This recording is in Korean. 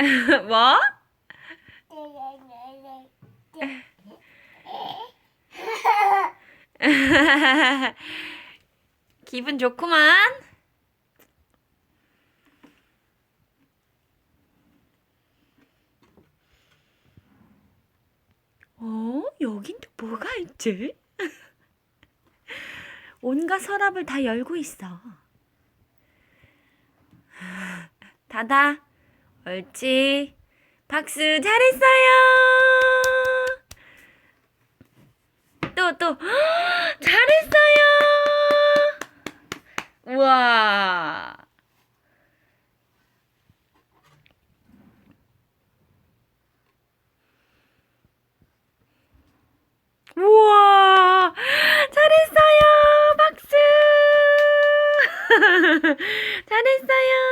뭐? 기분 좋구만. 어? 여긴 또 뭐가 있지? 온갖 서랍을 다 열고 있어. 닫아. 옳지. 박수 잘했어요. 또 또. 잘했어요. 우와. 우와. 잘했어요. 박수. 잘했어요.